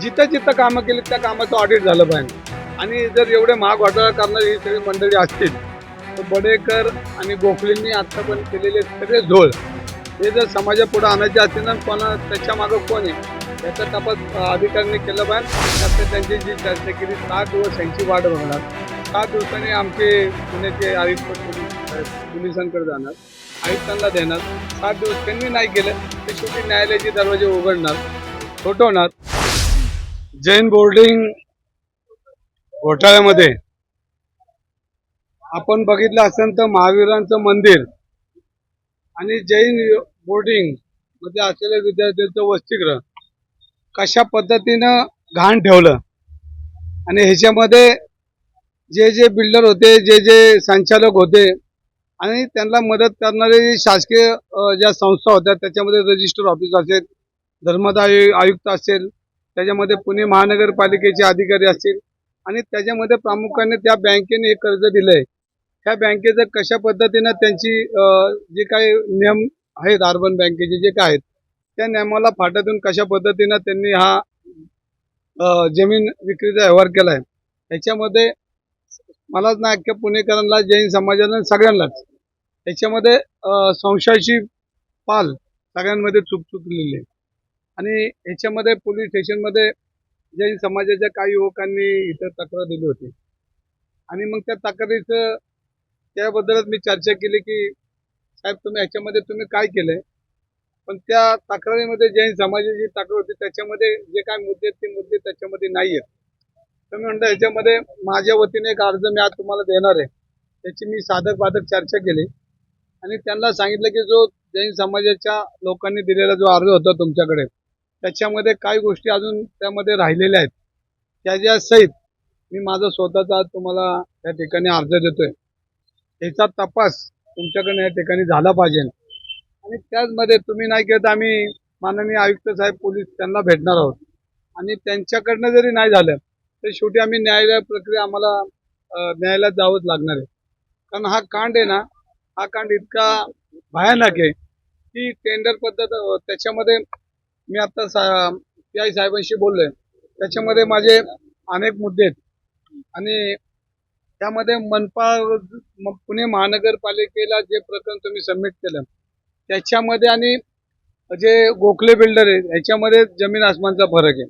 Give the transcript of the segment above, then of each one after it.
जिथं जिथं कामं केली त्या कामाचं ऑडिट झालं पाहिजे आणि जर एवढे महाग घोटाळा करणारी ही सगळी मंडळी असतील तर बडेकर आणि गोखलेंनी आत्तापर्यंत केलेले सगळे झोळ. हे जर समाजापुढे आणायचे असतील ना कोणा त्याच्या मागं कोण आहे? याचा तपास अधिकाऱ्यांनी केला पाहिजे आता त्यांची जी चर्चा केली सात दिवस यांची वाट बघणार. सात दिवसांनी आमचे पुण्याचे आयुक्त पोलिसांकडे जाणार. आयुक्तांना देणार. सात दिवस त्यांनी नाही केलं ते शेवटी न्यायालयाचे दरवाजे उघडणार ठोठवणार. जैन बोर्डिंग घोटाळ्यामध्ये आपण बघितलं असेल तर महावीरांचं मंदिर आणि जैन बोर्डिंगमध्ये असलेल्या विद्यार्थ्यांचं वस्तीग्रह कशा पद्धतीनं घाण ठेवलं? आणि ह्याच्यामध्ये जे जे बिल्डर होते जे जे संचालक होते आणि त्यांना मदत करणारे जे शासकीय ज्या संस्था होत्या त्याच्यामध्ये रजिस्टर ऑफिस असेल धर्मदाय आयुक्त असेल त्याच्यामध्ये पुणे महानगरपालिकेचे अधिकारी असतील आणि त्याच्यामध्ये प्रामुख्याने त्या बँकेने हे कर्ज दिलंय. त्या बँकेचं कशा पद्धतीनं त्यांची जे काही नियम आहेत अर्बन बँकेचे जे काय आहेत त्या नियमाला फाटातून कशा पद्धतीनं त्यांनी हा जमीन विक्रीचा व्यवहार केलाय याच्यामध्ये मलाच नाही अख्ख्या पुणेकरांना जैन समाजाला सगळ्यांनाच. याच्यामध्ये संशयाची पाल सगळ्यांमध्ये चूक चुकलेली आहे. आणि ह्याच्यामध्ये पोलीस स्टेशनमध्ये जैन समाजाच्या काही युवकांनी इथं तक्रार दिली होती. आणि मग त्या तक्रारीचं त्याबद्दलच मी चर्चा केली की साहेब तुम्ही ह्याच्यामध्ये तुम्ही काय केलंय? पण त्या तक्रारीमध्ये जैन समाजाची तक्रार होती त्याच्यामध्ये जे काय मुद्दे आहेत ते मुद्दे त्याच्यामध्ये नाही आहेत. तर मी म्हणतो याच्यामध्ये माझ्या वतीने एक अर्ज मी आज तुम्हाला देणार आहे. त्याची मी साधक बाधक चर्चा केली. आणि त्यांना सांगितलं की जो जैन समाजाच्या लोकांनी दिलेला जो अर्ज होता तुमच्याकडे त्याच्यामध्ये काही गोष्टी अजून त्यामध्ये राहिलेल्या आहेत. त्याच्या सहित मी माझा स्वतःचा तुम्हाला या ठिकाणी अर्ज देतोय. याचा तपास तुमच्याकडनं या ठिकाणी झाला पाहिजे. आणि त्याचमध्ये तुम्ही नाही केलं तर आम्ही माननीय आयुक्त साहेब पोलीस त्यांना भेटणार आहोत. आणि त्यांच्याकडनं जरी नाही झालं तर शेवटी आम्ही न्यायालय प्रक्रिया आम्हाला न्यायालयात जावंच लागणार आहे. कारण हा कांड आहे ना हा कांड इतका भयानक आहे की टेंडर पद्धत त्याच्यामध्ये मी आता सा पी आय साहेबांशी बोललोय. त्याच्यामध्ये माझे अनेक मुद्दे आहेत. आणि त्यामध्ये मनपा पुणे महानगरपालिकेला जे प्रकरण तुम्ही सबमिट केलं त्याच्यामध्ये आणि जे गोखले बिल्डर आहे ह्याच्यामध्ये जमीन आसमानचा फरक आहे.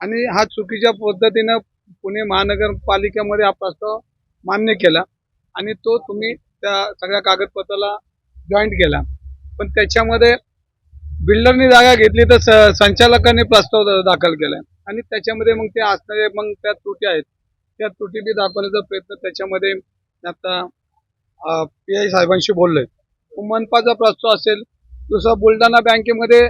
आणि हा चुकीच्या पद्धतीनं पुणे महानगरपालिकेमध्ये हा प्रस्ताव मान्य केला आणि तो तुम्ही त्या सगळ्या कागदपत्राला जॉईंट केला. पण त्याच्यामध्ये बिल्डरनी जागा घेतली तर स- संचालकांनी प्रस्ताव दाखल केलाय. आणि त्याच्यामध्ये मग ते असणारे मग त्या त्रुटी आहेत. त्या त्रुटी बी दाखवण्याचा प्रयत्न त्याच्यामध्ये आता पी आय साहेबांशी बोललोय. मनपाचा प्रस्ताव असेल दुसरा बुलढाणा बँकेमध्ये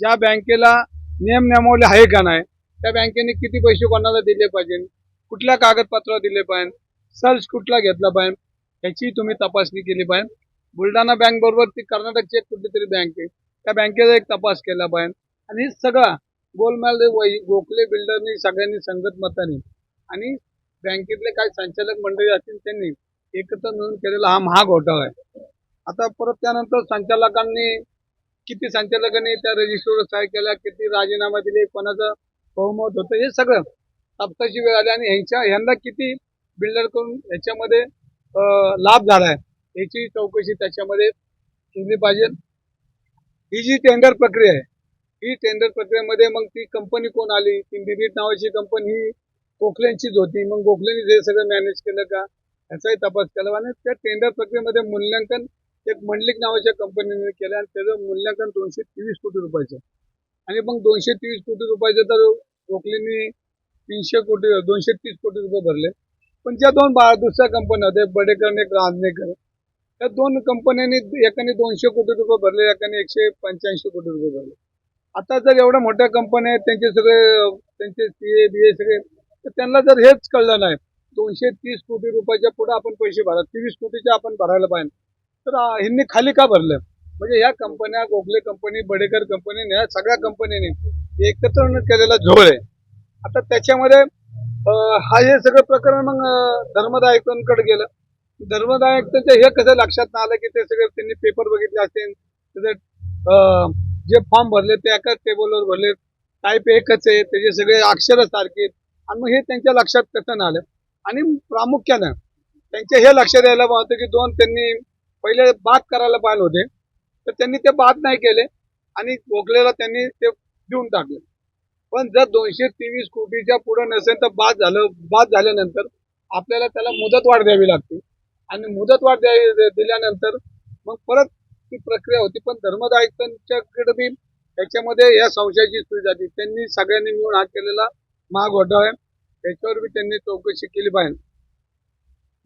ज्या बँकेला नियम नियमावली आहे का नाही त्या बँकेने किती पैसे कोणाला दिले पाहिजे कुठल्या कागदपत्र दिले पाहिजे सर्च कुठला घेतला पाहिजे ह्याची तुम्ही तपासणी केली पाहिजे. बुलढाणा बँक बरोबर ती कर्नाटकची कुठली कुठलीतरी बँक आहे. त्या बँकेचा एक तपास केला पाहिजे आणि हे सगळा गोलमाल गोखले बिल्डरनी सगळ्यांनी संगत मताने. आणि बँकेतले काही संचालक मंडळी असतील त्यांनी एकत्र मिळून केलेला हा महाग घोटाळा आहे. आता परत त्यानंतर संचालकांनी किती संचालकांनी त्या रजिस्टरवर सह्या केल्या किती राजीनामा दिले कोणाचं बहुमत होतं हे सगळं तपासाची वेळ आली. आणि ह्यांच्या ह्यांना किती बिल्डर करून ह्याच्यामध्ये लाभ झाला आहे याची चौकशी त्याच्यामध्ये केली पाहिजे. ही जी टेंडर प्रक्रिया आहे ही टेंडर प्रक्रियेमध्ये मग ती कंपनी कोण आली? ती डिलीट नावाची कंपनी ही गोखलेंचीच होती. मग गोखलेंनी हे सगळं मॅनेज केलं का? याचाही तपास केला आणि त्या टेंडर प्रक्रियेमध्ये मूल्यांकन एक मंडलिक नावाच्या कंपनीने केलं आणि त्याचं मूल्यांकन दोनशे तेवीस कोटी रुपयाचं. आणि मग दोनशे तेवीस कोटी रुपयाचं तर गोखलेंनी तीनशे कोटी दोनशे तीस कोटी रुपये भरले. पण ज्या दोन बा दुसऱ्या कंपन्या होत्या बडेकर आणि एक रांजणेकर त्या दोन कंपन्यांनी एकाने दोनशे कोटी रुपये भरले एकाने एकशे पंच्याऐंशी कोटी रुपये भरले. आता जर एवढ्या मोठ्या कंपन्या आहेत त्यांचे सगळे त्यांचे सी ए बी ए सगळे तर त्यांना जर हेच कळलं नाही दोनशे तीस कोटी रुपयाच्या पुढे आपण पैसे भरा तेवीस कोटीचे आपण भरायला पाहिजे तर ह्यांनी खाली का भरलं? म्हणजे ह्या कंपन्या गोखले कंपनी बडेकर कंपनी ह्या सगळ्या कंपनीने एकत्र केलेला झोळ आहे. आता त्याच्यामध्ये हा हे सगळं प्रकरण मग धर्मदायकांकडे गेलं. धर्मदाय आयुक्तांच्या हे कसं लक्षात नाही आलं की ते सगळे त्यांनी पेपर बघितले असेल त्याचे जे फॉर्म भरले ते एकाच टेबलवर भरले टाईप एकच आहे त्याचे सगळे अक्षर सारखे आहेत. आणि मग हे त्यांच्या लक्षात कसं नाही आलं. आणि प्रामुख्यानं त्यांच्या हे लक्षात यायला होतं की दोन त्यांनी पहिले बाद करायला पाहिजे होते तर त्यांनी ते बाद नाही केले आणि गोखलेला त्यांनी ते देऊन टाकले. पण जर दोनशे तेवीस कोटीच्या पुढे नसेल तर बाद झालं बाद झाल्यानंतर आपल्याला त्याला मुदत वाढ द्यावी लागते. आणि मुदतवाढ द्यावी दिल्यानंतर मग परत ती प्रक्रिया होती. पण धर्मदायकांच्याकडे बी त्याच्यामध्ये या संशयाची सुई झाली. त्यांनी सगळ्यांनी मिळून हा केलेला महाघोटाळा आहे. त्याच्यावर बी त्यांनी चौकशी केली पाहिजे.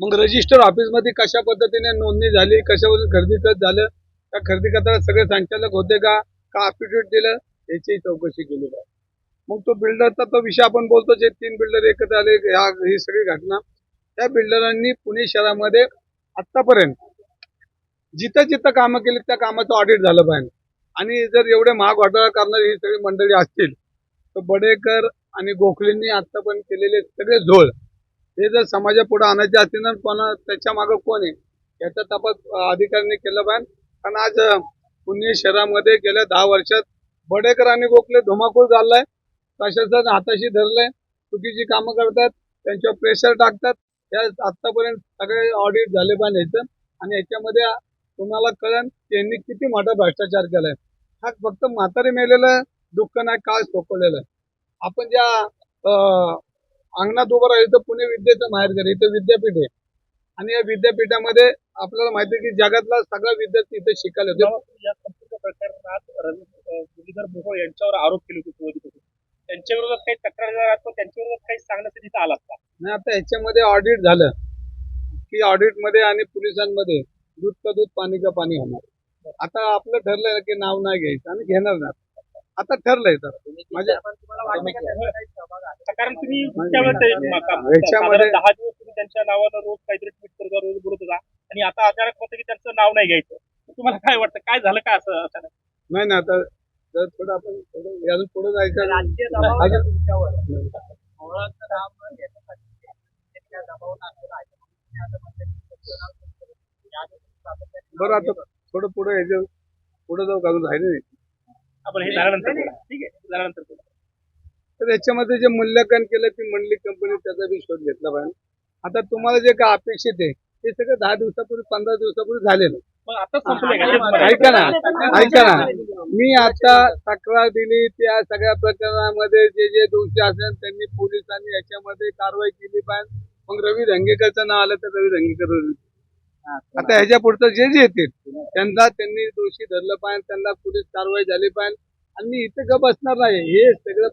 मग रजिस्टर ऑफिसमध्ये कशा पद्धतीने नोंदणी झाली कशावरून खरेदी खत झालं त्या खरेदी खताला सगळे संचालक होते का? का अफिडेविट दिलं? याचीही चौकशी केली पाहिजे. मग तो बिल्डरचा तो विषय आपण बोलतो जे तीन बिल्डर एकत्र आले ह्या ही सगळी घटना. त्या बिल्डरांनी पुणे शहरामध्ये आतापर्यंत जिथं जिथं कामं केली त्या कामाचं ऑडिट झालं पाहिजे आणि जर एवढे महाग घोटाळा करणारी ही सगळी मंडळी असतील तर बडेकर आणि गोखलेंनी आतापर्यंत केलेले सगळे झोळ हे जर समाजापुढे आणायचे असतील ना कोणा त्याच्या मागं कोण आहे? याचा तपास अधिकाऱ्यांनी केला पाहिजे कारण आज पुणे शहरामध्ये गेल्या दहा वर्षात बडेकर आणि गोखले धुमाकूळ झालाय प्रशासन हाताशी धरलंय चुकीची कामं करतात त्यांच्यावर प्रेशर टाकतात या आतापर्यंत सगळे ऑडिट झाले पण याचं आणि याच्यामध्ये तुम्हाला कळन त्यांनी यांनी किती मोठा भ्रष्टाचार केलाय. हा फक्त म्हातारी मेलेलं दुःख नाही काय सोपवलेलं आहे. आपण ज्या अंगणात उभं राहिलं तर पुणे विद्येचं माहेरघर इथं विद्यापीठ आहे. आणि या विद्यापीठामध्ये आपल्याला माहिती आहे की जगातला सगळा विद्यार्थी इथे शिकायला होते या संपूर्ण प्रकरणात रवी मुरलीधर मोहोळ यांच्यावर आरोप केले होते त्यांच्या विरोधात काही तक्रार पण त्यांच्या विरोधात काही सांगण्यासाठी तिथं आलात का? आणि आता याच्यामध्ये ऑडिट झालं. की ऑडिटमध्ये आणि पोलिसांमध्ये दूध का दूध पाणी का पाणी होणार. आता आपलं ठरलंय की नाव नाही घ्यायचं आणि घेणार नाही. आता ठरलंय तर. म्हणजे कारण तुम्ही याच्यामध्ये- दहा दिवस तुम्ही त्यांच्या नावानं रोज काहीतरी ट्विट करत होता, रोज बोलत होता आणि आता अचानक होतं की त्यांचं नाव नाही घ्यायचं. तुम्हाला काय वाटतं? काय झालं का असं अचानक? नाही ना आता जर थोडं आपण थोडं अजून पुढे जायचं राजकीय दबाव आहे बरं आता थोडं पुढे यायचं पुढे जाऊ का अजून राहिलं आपण हे झाल्यानंतर. ठीक आहे. झाल्यानंतर. तर याच्यामध्ये जे मूल्यांकन केलं ती मंडली कंपनी त्याचा बी शोध घेतला पाहिजे आता तुम्हाला जे काय अपेक्षित आहे ते सगळं दहा दिवसापूर्वी पंधरा दिवसापूर्वी झालेलं का? ऐका ना. ऐका ना. मी आता तक्रार दिली त्या सगळ्या प्रकरणामध्ये जे जे दोषी असेल त्यांनी पोलिसांनी याच्यामध्ये कारवाई केली पाहिजे मग रवी धंगेकरचं नाव आलं तर रवी धंगेकर आता ह्याच्या पुढचं जे जे येतील त्यांना त्यांनी दोषी धरलं पाहिजे त्यांना पोलीस कारवाई झाली पाहिजे आणि इथे ग बसणार नाही. हे सगळं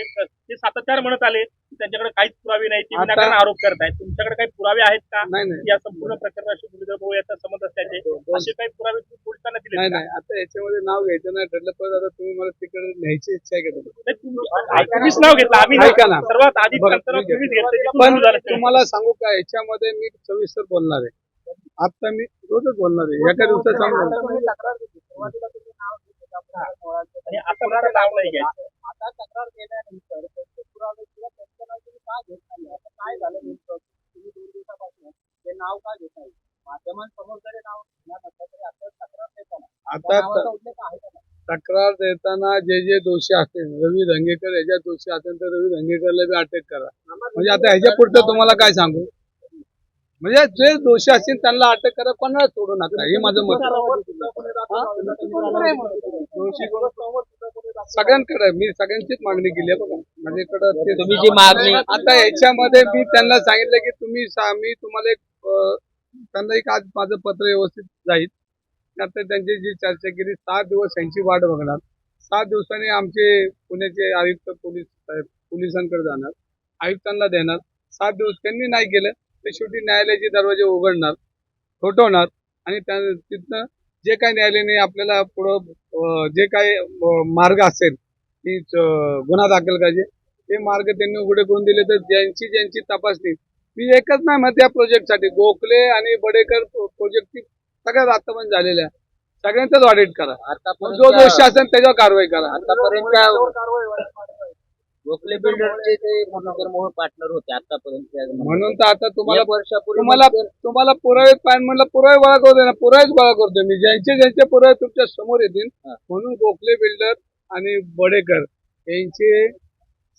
ही- ते सातत्याने म्हणत आले की त्यांच्याकडे काहीच पुरावे नाही. ते आता- विनाकारण आरोप करतायत तुमच्याकडे काही पुरावे आहेत का? नाही नाही. या संपूर्ण प्रकरणाशी मुरलीधर भाऊ याचा संबंध असल्याचे असे काही पुरावे तुम्ही पोलिसांना दिले नाही नाही. आता याच्यामध्ये नाव घ्यायचं नाही ठरलं पण आता तुम्ही मला तिकडे न्यायची इच्छा आहे का? नाही, तुम्ही- तुम्हीच नाव घेतलं. आम्ही ऐका ना. सर्वात आधी बरं, नंतर ठीक आहे. तुम्हीच घेतलं ते पण सुरू झालं. तुम्हाला सांगू का याच्यामध्ये मी सविस्तर बोलणार आहे. आता मी रोजच बोलणार आहे. एका दिवसात सांगणार आणि आता मला नाव नाही घ्यायचं. तक्रार केल्यानंतर त्यांचे पुरावे किंवा त्यांचं नाव तुम्ही का घेत नाही? आता काय झालं नेमकं? तुम्ही दोन दिवसापासून ते नाव का घेत नाही? माध्यमांसमोर जरी नाव नसलं तरी आता तक्रार देताना. उल्लेख आहे का? तक्रार देताना जे जे दोषी असतील रवी धंगेकर याच्यात दोषी असेल तर रवी धंगेकरला बी अटक करा. म्हणजे आता ह्याच्या पुढचं तुम्हाला काय सांगू? म्हणजे जे दोषी असतील त्यांना अटक करा कोणाला सोडू नका. हे माझं मत आहे. सगळ्यांकडे मी सगळ्यांचीच मागणी केली आहे बघा. माझ्याकडे ते- तुम्ही जी मागणी- आता याच्यामध्ये मी त्यांना सांगितलं की तुम्ही मी तुम्हाला एक त्यांना एक आज माझं पत्र व्यवस्थित जाईल. आता त्यांची जी चर्चा केली सात दिवस यांची वाट बघणार. सात दिवसांनी आमचे पुण्याचे आयुक्त पोलीस पोलिसांकडे जाणार. आयुक्तांना देणार. सात दिवस त्यांनी नाही केलं तर शेवटी न्यायालयाचे दरवाजे उघडणार ठोठवणार आणि त्या तिथनं जे काही न्यायालयाने आपल्याला पुढं जे काही अं, मार्ग असेल की गुन्हा दाखल करायचे. ते मार्ग त्यांनी उघडे करून दिले तर ज्यांची ज्यांची तपासणी मी एकच नाही म्हणत या प्रोजेक्टसाठी. गोखले आणि बडेकर प्रोजेक्ट सगळ्यात आतापर्यंत झालेल्या. सगळ्यांचाच ऑडिट करा. मग जो दोषी असेल त्याच्यावर कारवाई करा. आतापर्यंत गोखले बिल्डरचे ते पार्टनर होते आतापर्यंत म्हणून तर आता तुम्हाला वर्षापूर्वी तुम्हाला म्हणजे तुम्हाला पुरावे पाहिजे म्हणलं पुरावे गोळा करू दे ना पुरावेच गोळा करतो मी ज्यांचे ज्यांचे पुरावे तुमच्यासमोर येतील. म्हणून गोखले बिल्डर आणि बडेकर यांचे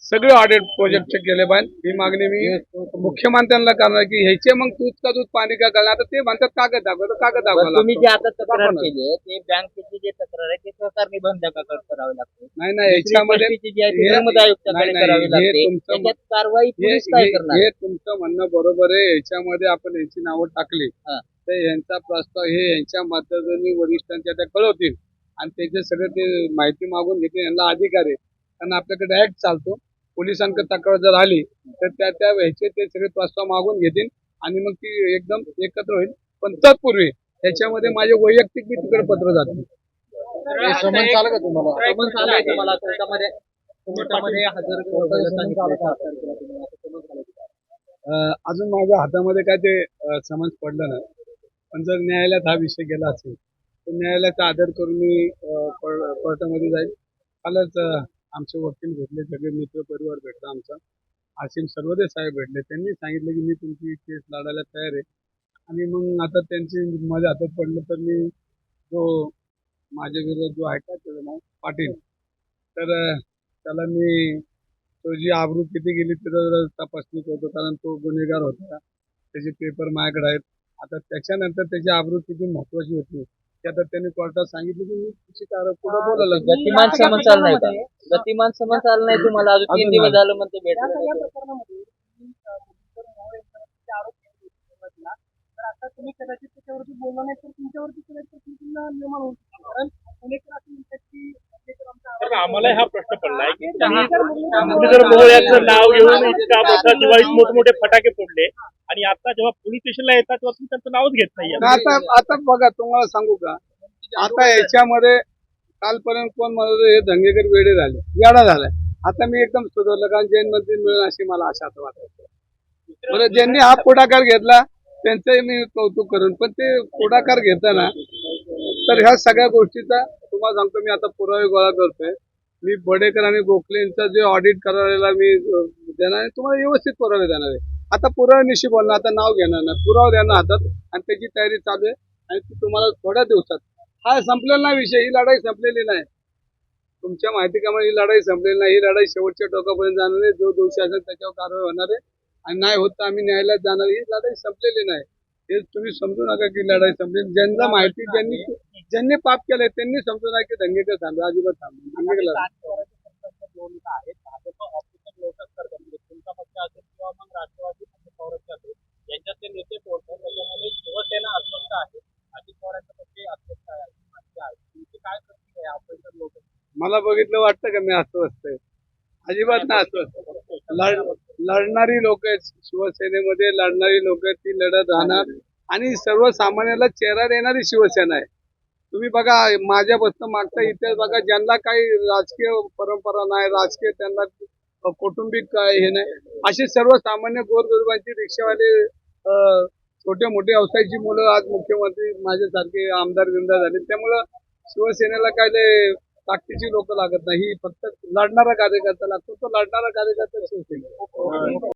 सगळे ऑडिट प्रोजेक्ट केले पाहिजे ही मागणी मी मुख्यमंत्र्यांना करणार की ह्याचे मग दूध का दूध पाणी का करणार? आता ते म्हणतात कागद दाखवा कागद बरं, तुम्ही जे दाखवा आता तक्रार दाखवा. केली ते बँकेची जे तक्रार आहे ते सहकार निबंधकाकडे करावी लागते. नाही नाही याच्यामध्ये हे- हे कारवाई हे हे- हे तुमचं म्हणणं बरोबर आहे. याच्यामध्ये आपण यांची नावं टाकली. हा. तर यांचा प्रस्ताव हे यांच्या मदतीने वरिष्ठांच्या त्या कळवतील. आणि त्याचे सगळे ते माहिती मागून घेतील. यांना अधिकार आहे. कारण आपल्याकडे डायरेक्ट चालतो. पोलिसांकडे तक्रार जर आली तर त्या त्या ह्याचे ते सगळे प्रस्ताव मागून घेतील आणि मग ती एकदम एकत्र होईल. पण तत्पूर्वी त्याच्यामध्ये माझे वैयक्तिक मी तिकडे पत्र जातील. समन्स आलं का तुम्हाला? समन्स आलंय तुम्हाला? कोर्टामध्ये कोर्टामध्ये हजर करायला सांगितलंय का? अं, अजून माझ्या हातामध्ये काय ते समज पडलं नाही पण जर न्यायालयात हा विषय गेला असेल तर न्यायालयाचा आदर करून मी कोर्टामध्ये जाईल. कालच आमचे वकील भेटले सगळे मित्र परिवार भेटला आमचा. आसिम सर्वदे साहेब भेटले. त्यांनी सांगितलं की मी तुमची केस लढायला तयार आहे. आणि मग आता त्यांची माझ्या हातात पडलं तर मी जो माझ्या विरोधात जो आहे का त्याचं नाव? पाटील. तर त्याला मी तो जी आबरू किती गेली त्याचा तपासणी करतो. कारण तो गुन्हेगार होता. त्याचे पेपर माझ्याकडे आहेत. आता त्याच्यानंतर त्याची आबरू किती महत्वाची होती? ते आता त्यांनी कोर्टात सांगितलं की मी तिची कार पुढे बोलायला गतिमान समन्स आलं नाही का गतिमान समन्स आलं नाही तुम्हाला अजून तीन दिवस नाही. झालं म्हणते. प्रकरणामध्ये तुम्ही, कदाचित त्याच्यावरती बोलला नाही तर तुमच्यावरती कदाचित निर्माण होईल कारण पुणेकर असं म्हणतात की तर आम्हाला हा प्रश्न पडलाय की मुरलीधर मोहोळ- यांचं नाव घेऊन इतका मोठा दिवाळीत मोठमोठे फटाके फोडले आणि आता जेव्हा पोलीस स्टेशनला येतात तेव्हा तुम्ही त्यांचं नावच घेत नाही आता आता बघा तुम्हाला सांगू का? आता याच्यामध्ये कालपर्यंत कोण म्हणत हे दंगेकर वेडे झाले वेडा झालाय. आता मी एकदम सुधारलं कारण जैन मंत्री मिळेल अशी मला आशा आता वाटत. बरं ज्यांनी हा पुढाकार घेतला त्यांचंही मी कौतुक करेन. पण ते पुढाकार घेताना तर ह्या सगळ्या गोष्टीचा तुम्हाला सांगतो मी आता पुरावे गोळा करतोय. मी बडेकर आणि गोखलेंचा जे ऑडिट करायला मी देणार आहे तुम्हाला व्यवस्थित पुरावे देणार आहे. आता पुराव्यानिशी बोलणार आता नाव घेणार नाही. पुरावा देणार हातात आणि त्याची तयारी चालू आहे आणि ती तुम्हाला थोड्या दिवसात. हा संपलेला नाही विषय ही लढाई संपलेली नाही. तुमच्या माहिती कामा ही लढाई संपलेली नाही. ही लढाई शेवटच्या टोकापर्यंत जाणार आहे जो दोषी असेल त्याच्यावर कारवाई होणार आहे. आणि नाही होत आम्ही न्यायालयात जाणार ही लढाई संपलेली नाही. हे तुम्ही समजू नका की लढाई संपली. ज्यांना माहिती ज्यांनी ज्यांनी पाप केलंय त्यांनी समजू नका की दंगेकर थांबले अजिबात थांबले मला बघितलं वाटतं का मी अस्वस्थ आहे? अजिबात नाही अस्वस्थ. लढ लढणारी लोक आहेत शिवसेनेमध्ये लढणारी लोक आहेत. ती लढत राहणार आणि सर्वसामान्याला चेहरा देणारी शिवसेना आहे. तुम्ही बघा माझ्यापासून मागचा इतिहास बघा ज्यांना काही राजकीय परंपरा नाही राजकीय त्यांना कौटुंबिक काय हे नाही अशी सर्वसामान्य गोरगरिबांची रिक्षावाले छोटे मोठे व्यवसायाची मुलं आज मुख्यमंत्री माझ्यासारखे आमदार बिमदार झाले. त्यामुळं शिवसेनेला काय लय ताकदीची लोक लागत नाही. ही फक्त लढणारा कार्यकर्ता लागतो तो लढणारा कार्यकर्ता शिवसेना